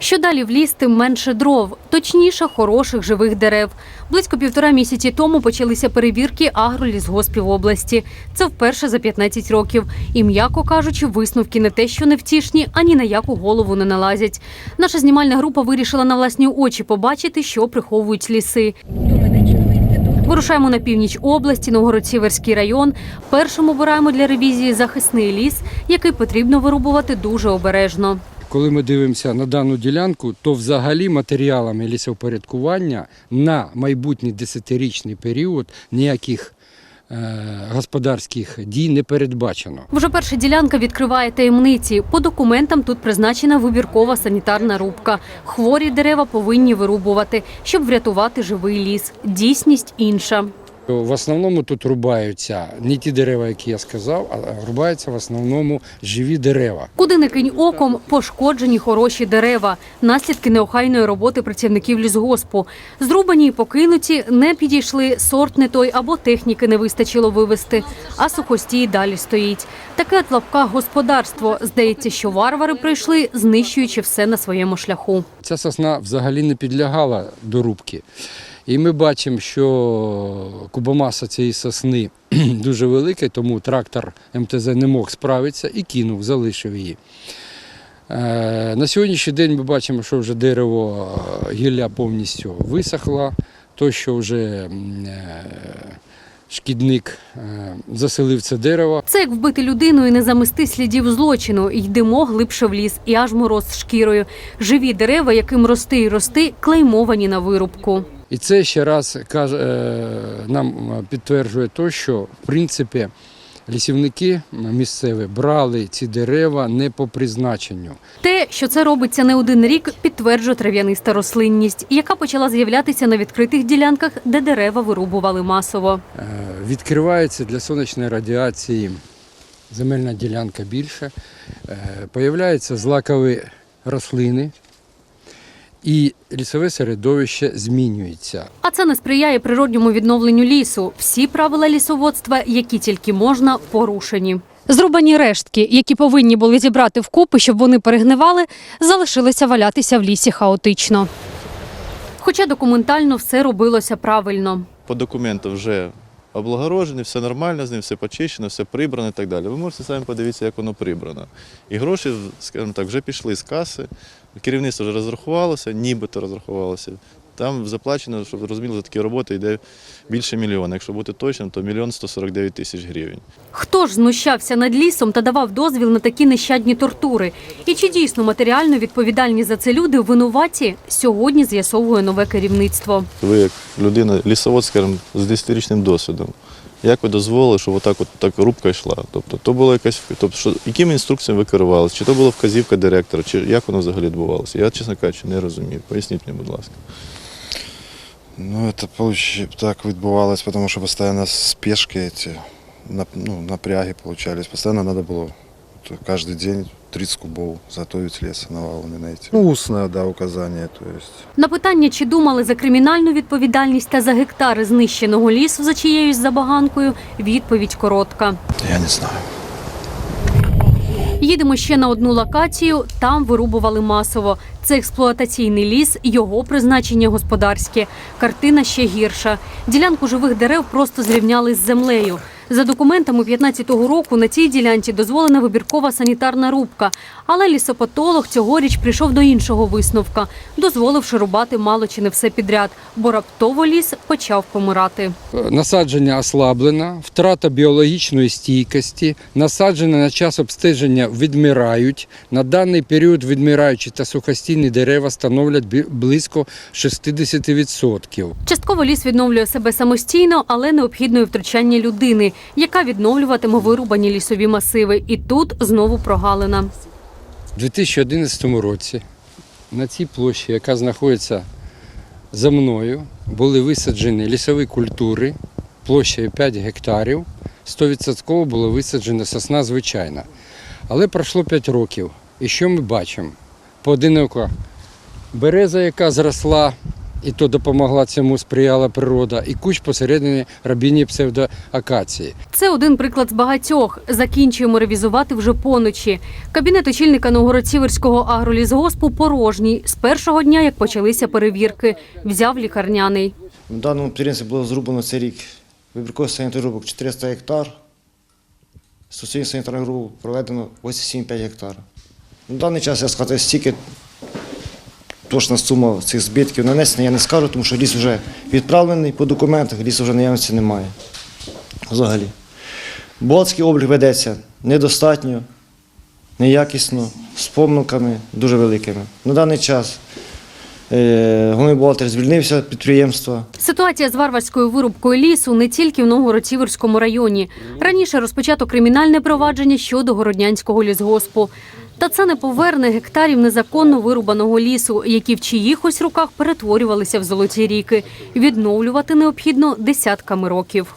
Що далі в ліс, тим менше дров, точніше, хороших живих дерев. Близько півтора місяці тому почалися перевірки агролісгоспів області. Це вперше за 15 років. І, м'яко кажучи, висновки не те, що невтішні, ані на яку голову не налазять. Наша знімальна група вирішила на власні очі побачити, що приховують ліси. Вирушаємо на північ області, Новгород-Сіверський район. Першим обираємо для ревізії захисний ліс, який потрібно вирубувати дуже обережно. Коли ми дивимося на дану ділянку, то взагалі матеріалами лісовпорядкування на майбутній десятирічний період ніяких е, господарських дій не передбачено. Вже перша ділянка відкриває таємниці. По документам тут призначена вибіркова санітарна рубка. Хворі дерева повинні вирубувати, щоб врятувати живий ліс. Дійсність інша. В основному тут рубаються не ті дерева, які я сказав, а рубаються в основному живі дерева. Куди не кинь оком, пошкоджені хороші дерева, наслідки неохайної роботи працівників лісгоспу. Зрубані й покинуті, не підійшли, сорт не той або техніки не вистачило вивезти, а сухостій далі стоїть. Таке от лапка господарство. Здається, що варвари прийшли, знищуючи все на своєму шляху. Ця сосна взагалі не підлягала до рубки. І ми бачимо, що кубомаса цієї сосни дуже велика, тому трактор МТЗ не мог справитися і кинув, залишив її. Е, На сьогоднішній день ми бачимо, що вже дерево е, гілля повністю висохло, то, що вже е, шкідник заселив це дерево. Це як вбити людину і не замести слідів злочину. Йдемо глибше в ліс, і аж мороз шкірою. Живі дерева, яким рости і рости, клеймовані на вирубку. І це ще раз е, нам підтверджує те, що в принципі лісівники місцеві брали ці дерева не по призначенню. Те, що це робиться не один рік, підтверджує трав'яниста рослинність, яка почала з'являтися на відкритих ділянках, де дерева вирубували масово. Е, Відкривається для сонячної радіації земельна ділянка більше, е, появляються злакові рослини, і лісове середовище змінюється. А це не сприяє природньому відновленню лісу. Всі правила лісоводства, які тільки можна, порушені. Зрубані рештки, які повинні були зібрати вкупи, щоб вони перегнивали, залишилися валятися в лісі хаотично. Хоча документально все робилося правильно. по документу вже облагорожений, все нормально з ним, все почищено, все прибрано і так далі. Ви можете самі подивитися, як воно прибрано. І гроші, скажімо так, вже пішли з каси. Керівництво вже розрахувалося, нібито розрахувалося. Там заплачено, щоб розуміли, за такі роботи йде більше мільйона. Якщо бути точним, то мільйон 149 тисяч гривень. Хто ж знущався над лісом та давав дозвіл на такі нещадні тортури? І чи дійсно матеріально відповідальні за це люди винуваті? Сьогодні з'ясовує нове керівництво. Ви як людина, лісовод, скажімо, з 10-річним досвідом. Як ви дозволили, щоб отак от так рубка йшла? Тобто, то було якась, тобто, що, якими інструкціями ви керувалися? Чи то була вказівка директора, чи як воно взагалі відбувалося? Я, чесно кажучи, не розумію. Поясніть мені, будь ласка. Ну, это получ... так відбувалось, потому що постійно спешки эти, нап- ну, напряги получались. Постоянно надо было вот каждый день 30 кубов заготовить леса навалами на эти. Ну, устное, да, указание, то есть. На питання, чи думали за кримінальну відповідальність та за гектари знищеного лісу за чиєюсь забаганкою, відповідь коротка. Я не знаю. Їдемо ще на одну локацію. Там вирубували масово. Це експлуатаційний ліс, його призначення господарське. Картина ще гірша. Ділянку живих дерев просто зрівняли з землею. За документами 15-го року на цій ділянці дозволена вибіркова санітарна рубка. Але лісопатолог цьогоріч прийшов до іншого висновка, дозволивши рубати мало чи не все підряд, бо раптово ліс почав помирати. Насадження ослаблено, втрата біологічної стійкості, насадження на час обстеження відмирають. На даний період відмираючі та сухостійні дерева становлять близько 60%. Частково ліс відновлює себе самостійно, але необхідне втручання людини, яка відновлюватиме вирубані лісові масиви. І тут знову прогалина. У 2011 році на цій площі, яка знаходиться за мною, були висаджені лісові культури площею 5 гектарів. 100% було висаджена сосна звичайна. Але пройшло 5 років. І що ми бачимо? Поодинока береза, яка зросла і то допомогла цьому сприяла природа, і кущ посередині рабіні псевдоакації. Це один приклад з багатьох. Закінчуємо ревізувати вже поночі. Кабінет очільника Новгород-Сіверського агролізгоспу порожній. З першого дня, як почалися перевірки, взяв лікарняний. В даному підприємстві було зрубано цей рік вибіркових санітарних рубок 400 гектар. Суцільних санітарних рубок проведено 87,5 гектар. На даний час я сказати, стільки точна сума цих збитків нанесена, я не скажу, тому що ліс вже відправлений по документах, лісу вже наявності немає. Взагалі. Болотський облік ведеться недостатньо, неякісно, з помилками дуже великими. На даний час е, головний бухгалтер звільнився підприємства. Ситуація з варварською вирубкою лісу не тільки в Новгород-Сіверському районі. Раніше розпочато кримінальне провадження щодо городнянського лісгоспу. Та це не поверне гектарів незаконно вирубаного лісу, які в чиїхось руках перетворювалися в золоті ріки. Відновлювати необхідно десятками років.